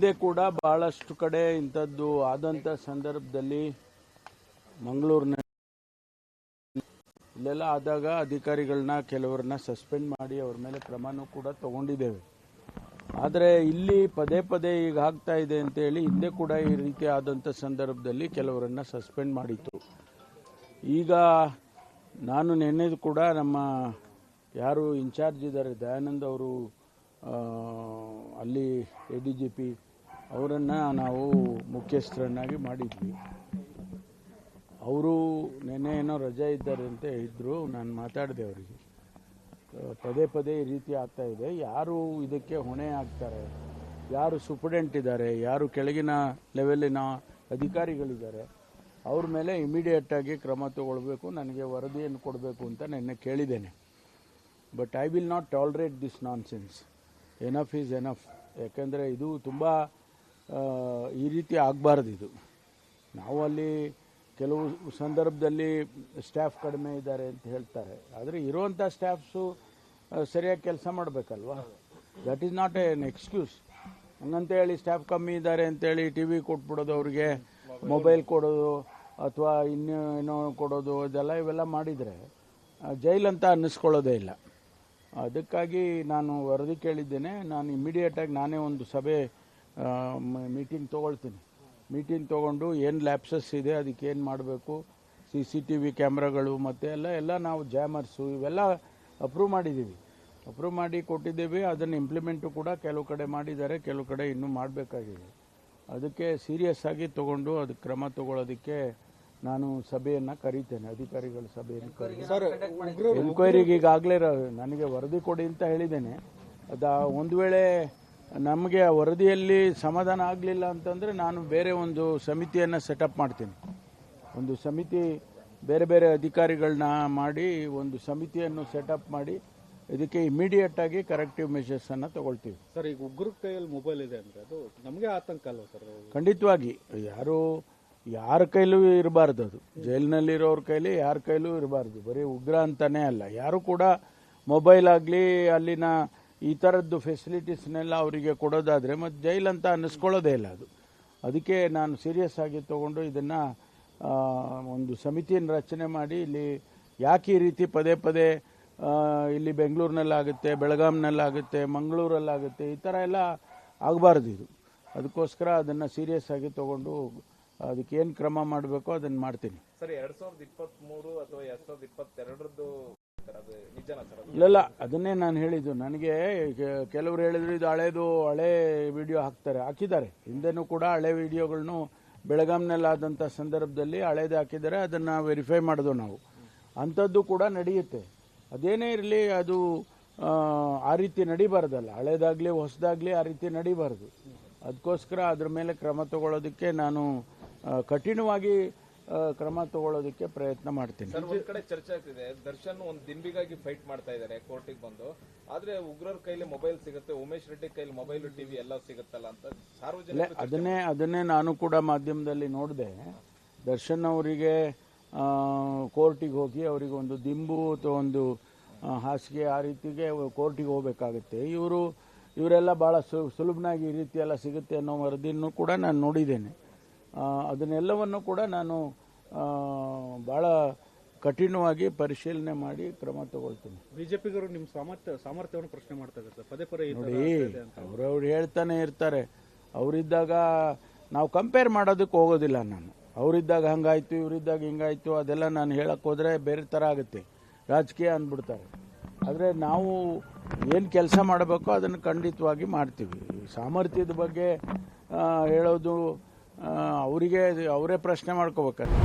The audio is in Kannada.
ಹಿಂದೆ ಕೂಡ ಬಹಳಷ್ಟು ಕಡೆ ಇಂಥದ್ದು ಆದಂಥ ಸಂದರ್ಭದಲ್ಲಿ ಮಂಗಳೂರಿನ ಇಲ್ಲೆಲ್ಲ ಆದಾಗ ಅಧಿಕಾರಿಗಳನ್ನ ಕೆಲವರನ್ನ ಸಸ್ಪೆಂಡ್ ಮಾಡಿ ಅವ್ರ ಮೇಲೆ ಕ್ರಮನೂ ಕೂಡ ತಗೊಂಡಿದ್ದೇವೆ. ಆದರೆ ಇಲ್ಲಿ ಪದೇ ಪದೇ ಈಗ ಆಗ್ತಾ ಇದೆ ಅಂತೇಳಿ ಹಿಂದೆ ಕೂಡ ಈ ರೀತಿ ಆದಂಥ ಸಂದರ್ಭದಲ್ಲಿ ಕೆಲವರನ್ನ ಸಸ್ಪೆಂಡ್ ಮಾಡಿತ್ತು. ಈಗ ನಾನು ನೆನ್ನೆದು ಕೂಡ ನಮ್ಮ ಯಾರು ಇನ್ಚಾರ್ಜ್ ಇದ್ದಾರೆ, ದಯಾನಂದ್ ಅವರು ಅಲ್ಲಿ ಎ ಡಿ ಜಿ ಪಿ ಅವರನ್ನು ನಾವು ಮುಖ್ಯಸ್ಥರನ್ನಾಗಿ ಮಾಡಿದ್ವಿ. ಅವರು ನೆನ್ನೆ ಏನೋ ರಜೆ ಇದ್ದಾರೆ ಅಂತ ಇದ್ದರು ನಾನು ಮಾತಾಡಿದೆ ಅವರಿಗೆ. ಪದೇ ಪದೇ ಈ ರೀತಿ ಆಗ್ತಾ ಇದೆ. ಯಾರು ಇದಕ್ಕೆ ಹೊಣೆ ಆಗ್ತಾರೆ? ಯಾರು ಸುಪ್ರಿಡೆಂಟ್ ಇದ್ದಾರೆ? ಯಾರು ಕೆಳಗಿನ ಲೆವೆಲಿನ ಅಧಿಕಾರಿಗಳಿದ್ದಾರೆ? ಅವ್ರ ಮೇಲೆ ಇಮಿಡಿಯೇಟಾಗಿ ಕ್ರಮ ತಗೊಳ್ಬೇಕು, ನನಗೆ ವರದಿಯನ್ನು ಕೊಡಬೇಕು ಅಂತ ನಿನ್ನೆ ಕೇಳಿದ್ದೇನೆ. But I will not tolerate this nonsense enough is enough ಯಾಕೆಂದರೆ ಇದು ತುಂಬ ಈ ರೀತಿ ಆಗಬಾರ್ದು ಇದು. ನಾವು ಅಲ್ಲಿ ಕೆಲವು ಸಂದರ್ಭದಲ್ಲಿ ಸ್ಟಾಫ್ ಕಡಿಮೆ ಇದ್ದಾರೆ ಅಂತ ಹೇಳ್ತಾರೆ. ಆದರೆ ಇರುವಂಥ ಸ್ಟಾಫ್ಸು ಸರಿಯಾಗಿ ಕೆಲಸ ಮಾಡಬೇಕಲ್ವಾ? That is not an excuse ಹಂಗಂತ ಹೇಳಿ ಸ್ಟಾಫ್ ಕಮ್ಮಿ ಇದ್ದಾರೆ ಅಂತೇಳಿ ಟಿ ವಿ ಕೊಟ್ಬಿಡೋದು ಅವ್ರಿಗೆ, ಮೊಬೈಲ್ ಕೊಡೋದು, ಅಥವಾ ಇನ್ನೂ ಏನೋ ಕೊಡೋದು ಇದೆಲ್ಲ ಇವೆಲ್ಲ ಮಾಡಿದರೆ ಜೈಲಂತ ಅನ್ನಿಸ್ಕೊಳ್ಳೋದೇ ಇಲ್ಲ. ಅದಕ್ಕಾಗಿ ನಾನು ವರದಿ ಕೇಳಿದ್ದೇನೆ. ನಾನು ಇಮಿಡಿಯೇಟಾಗಿ ನಾನೇ ಒಂದು ಸಭೆ ಮೀಟಿಂಗ್ ತೊಗೊಳ್ತೀನಿ. ಮೀಟಿಂಗ್ ತೊಗೊಂಡು ಏನು ಲ್ಯಾಪ್ಸಸ್ ಇದೆ ಅದಕ್ಕೆ ಏನು ಮಾಡಬೇಕು? ಸಿ ಸಿ ಟಿ ವಿ ಕ್ಯಾಮ್ರಾಗಳು ಮತ್ತು ಎಲ್ಲ ಎಲ್ಲ ನಾವು ಜಾಮರ್ಸು ಇವೆಲ್ಲ ಅಪ್ರೂವ್ ಮಾಡಿದ್ದೀವಿ ಅಪ್ರೂವ್ ಮಾಡಿ ಕೊಟ್ಟಿದ್ದೀವಿ ಅದನ್ನು ಇಂಪ್ಲಿಮೆಂಟು ಕೂಡ ಕೆಲವು ಕಡೆ ಮಾಡಿದ್ದಾರೆ ಕೆಲವು ಕಡೆ ಇನ್ನೂ ಮಾಡಬೇಕಾಗಿದೆ. ಅದಕ್ಕೆ ಸೀರಿಯಸ್ ಆಗಿ ತಗೊಂಡು ಅದು ಕ್ರಮ ತಗೊಳ್ಳೋದಕ್ಕೆ ನಾನು ಸಭೆಯನ್ನು ಕರೀತೇನೆ ಅಧಿಕಾರಿಗಳ ಸಭೆಯನ್ನು ಕರೀ ಸರ್ ಎನ್ಕ್ವೈರಿಗೆ ಈಗಾಗಲೇ ನನಗೆ ವರದಿ ಕೊಡಿ ಅಂತ ಹೇಳಿದ್ದೇನೆ. ಅದು ಒಂದು ವೇಳೆ ನಮಗೆ ಆ ವರದಿಯಲ್ಲಿ ಸಮಾಧಾನ ಆಗಲಿಲ್ಲ ಅಂತಂದರೆ ನಾನು ಬೇರೆ ಒಂದು ಸಮಿತಿಯನ್ನು ಸೆಟಪ್ ಮಾಡ್ತೀನಿ. ಒಂದು ಸಮಿತಿ ಬೇರೆ ಬೇರೆ ಅಧಿಕಾರಿಗಳನ್ನ ಮಾಡಿ ಒಂದು ಸಮಿತಿಯನ್ನು ಸೆಟಪ್ ಮಾಡಿ ಇದಕ್ಕೆ ಇಮಿಡಿಯೇಟ್ ಆಗಿ ಕರೆಕ್ಟಿವ್ ಮೆಷರ್ಸನ್ನು ತಗೊಳ್ತೀವಿ. ಸರ್ ಈಗ ಉಗ್ರ ಕೈಯಲ್ಲಿ ಮೊಬೈಲ್ ಇದೆ ಅಂದ್ರೆ ಅದು ನಮಗೆ ಆತಂಕ ಅಲ್ಲ ಸರ್? ಖಂಡಿತವಾಗಿ. ಯಾರು ಯಾರ ಕೈಲೂ ಇರಬಾರ್ದು ಅದು. ಜೈಲಿನಲ್ಲಿರೋರ ಕೈಲಿ ಯಾರ ಕೈಲೂ ಇರಬಾರ್ದು. ಬರೀ ಉಗ್ರ ಅಂತಾನೆ ಅಲ್ಲ. ಯಾರು ಕೂಡ ಮೊಬೈಲ್ ಆಗಲಿ ಅಲ್ಲಿನ ಈ ಥರದ್ದು ಫೆಸಿಲಿಟೀಸ್ನೆಲ್ಲ ಅವರಿಗೆ ಕೊಡೋದಾದರೆ ಮತ್ತು ಜೈಲ್ ಅಂತ ಅನ್ನಿಸ್ಕೊಳ್ಳೋದೇ ಇಲ್ಲ ಅದು. ಅದಕ್ಕೆ ನಾನು ಸೀರಿಯಸ್ ಆಗಿ ತೊಗೊಂಡು ಇದನ್ನು ಒಂದು ಸಮಿತಿಯನ್ನು ರಚನೆ ಮಾಡಿ ಇಲ್ಲಿ ಯಾಕೆ ಈ ರೀತಿ ಪದೇ ಪದೇ ಇಲ್ಲಿ ಬೆಂಗಳೂರಿನಲ್ಲಾಗುತ್ತೆ, ಬೆಳಗಾಂನಲ್ಲಾಗುತ್ತೆ, ಮಂಗಳೂರಲ್ಲಾಗುತ್ತೆ, ಈ ಥರ ಎಲ್ಲ ಆಗಬಾರ್ದು ಇದು. ಅದಕ್ಕೋಸ್ಕರ ಅದನ್ನು ಸೀರಿಯಸ್ ಆಗಿ ತಗೊಂಡು ಅದಕ್ಕೆ ಏನು ಕ್ರಮ ಮಾಡಬೇಕೋ ಅದನ್ನು ಮಾಡ್ತೀನಿ. ಸರ್, ಎರಡು ಸಾವಿರದ ಇಪ್ಪತ್ತ್ ಮೂರು ಅಥವಾ ಎರಡು ಸಾವಿರದ ಇಪ್ಪತ್ತೆರಡರದ್ದು ಇಲ್ಲಲ್ಲ ಅದನ್ನೇ ನಾನು ಹೇಳಿದ್ದು. ನನಗೆ ಕೆಲವರು ಹೇಳಿದ್ರು ಇದು ಹಳೇದು ಹಳೆ ವಿಡಿಯೋ ಹಾಕ್ತಾರೆ ಹಾಕಿದ್ದಾರೆ. ಹಿಂದೆನೂ ಕೂಡ ಹಳೆ ವಿಡಿಯೋಗಳನ್ನು ಬೆಳಗಾಂನಲ್ಲಾದಂಥ ಸಂದರ್ಭದಲ್ಲಿ ಹಳೇದು ಹಾಕಿದ್ದಾರೆ ಅದನ್ನು ವೆರಿಫೈ ಮಾಡಿದ್ವು ನಾವು. ಅಂಥದ್ದು ಕೂಡ ನಡೆಯುತ್ತೆ. ಅದೇನೇ ಇರಲಿ ಅದು ಆ, ರೀತಿ ನಡಿಬಾರ್ದಲ್ಲ. ಹಳೇದಾಗಲಿ ಹೊಸದಾಗಲಿ ಆ ರೀತಿ ನಡಿಬಾರ್ದು. ಅದಕ್ಕೋಸ್ಕರ ಅದ್ರ ಮೇಲೆ ಕ್ರಮ ತಗೊಳ್ಳೋದಕ್ಕೆ ನಾನು ಕಠಿಣವಾಗಿ ಕ್ರಮ ತಗೊಳ್ಳೋದಕ್ಕೆ ಪ್ರಯತ್ನ ಮಾಡ್ತೀನಿ. ಸರ್ ಒಂದ್ ಕಡೆ ಚರ್ಚೆ ಆಗ್ತಿದೆ. ದರ್ಶನ್ ಒಂದು ದಿಂಬಿಗಾಗಿ ಫೈಟ್ ಮಾಡ್ತಾ ಇದ್ದಾರೆ ಕೋರ್ಟಿಗೆ ಬಂದು. ಆದ್ರೆ ಉಗ್ರರ ಕೈಲಿ ಮೊಬೈಲ್ ಸಿಗುತ್ತೆ ಉಮೇಶ್ ರೆಡ್ಡಿ ಕೈಲಿ ಮೊಬೈಲ್ ಟಿವಿ ಎಲ್ಲ ಸಿಗುತ್ತಲ್ಲ ಅಂತ ಸಾರ್ವಜನಿಕ ಅದನ್ನೇ ಅದನ್ನೇ ನಾನು ಕೂಡ ಮಾಧ್ಯಮದಲ್ಲಿ ನೋಡಿದೆ. ದರ್ಶನ್ ಅವರಿಗೆ ಕೋರ್ಟಿಗೆ ಹೋಗಿ ಅವರಿಗೆ ಒಂದು ದಿಂಬು ಅಥವಾ ಒಂದು ಹಾಸಿಗೆ ಆ ರೀತಿಗೆ ಕೋರ್ಟಿಗೆ ಹೋಗಬೇಕಾಗುತ್ತೆ. ಇವರು ಇವರೆಲ್ಲ ಭಾಳ ಸು ಸುಲಭನಾಗಿ ಈ ರೀತಿ ಎಲ್ಲ ಸಿಗುತ್ತೆ ಅನ್ನೋ ವರದಿಯನ್ನು ಕೂಡ ನಾನು ನೋಡಿದ್ದೇನೆ. ಅದನ್ನೆಲ್ಲವನ್ನು ಕೂಡ ನಾನು ಭಾಳ ಕಠಿಣವಾಗಿ ಪರಿಶೀಲನೆ ಮಾಡಿ ಕ್ರಮ ತಗೊಳ್ತೀನಿ. ಬಿಜೆಪಿಗರು ನಿಮ್ಮ ಸಾಮರ್ಥ್ಯ ಸಾಮರ್ಥ್ಯವನ್ನು ಪ್ರಶ್ನೆ ಮಾಡ್ತಾ ಇದ್ದಾರೆ ಸರ್. ಪದೇ ಪದೇ ನೋಡಿ. ಅವ್ರವ್ರು ಹೇಳ್ತಾನೆ ಇರ್ತಾರೆ. ಅವರಿದ್ದಾಗ ನಾವು ಕಂಪೇರ್ ಮಾಡೋದಕ್ಕೆ ಹೋಗೋದಿಲ್ಲ ನಾನು. ಅವರಿದ್ದಾಗ ಹಂಗಾಯ್ತು ಇವರಿದ್ದಾಗ ಹಿಂಗಾಯ್ತು ಅದೆಲ್ಲ ನಾನು ಹೇಳಕ್ಕೆ ಹೋದರೆ ಬೇರೆ ಥರ ಆಗುತ್ತೆ. ರಾಜಕೀಯ ಅಂದ್ಬಿಡ್ತಾರೆ. ಆದರೆ ನಾವು ಏನು ಕೆಲಸ ಮಾಡಬೇಕೋ ಅದನ್ನು ಖಂಡಿತವಾಗಿ ಮಾಡ್ತೀವಿ. ಸಾಮರ್ಥ್ಯದ ಬಗ್ಗೆ ಹೇಳೋದು ಅವರಿಗೆ ಅವರೇ ಪ್ರಶ್ನೆ ಮಾಡ್ಕೋಬೇಕಾದ್ರೆ.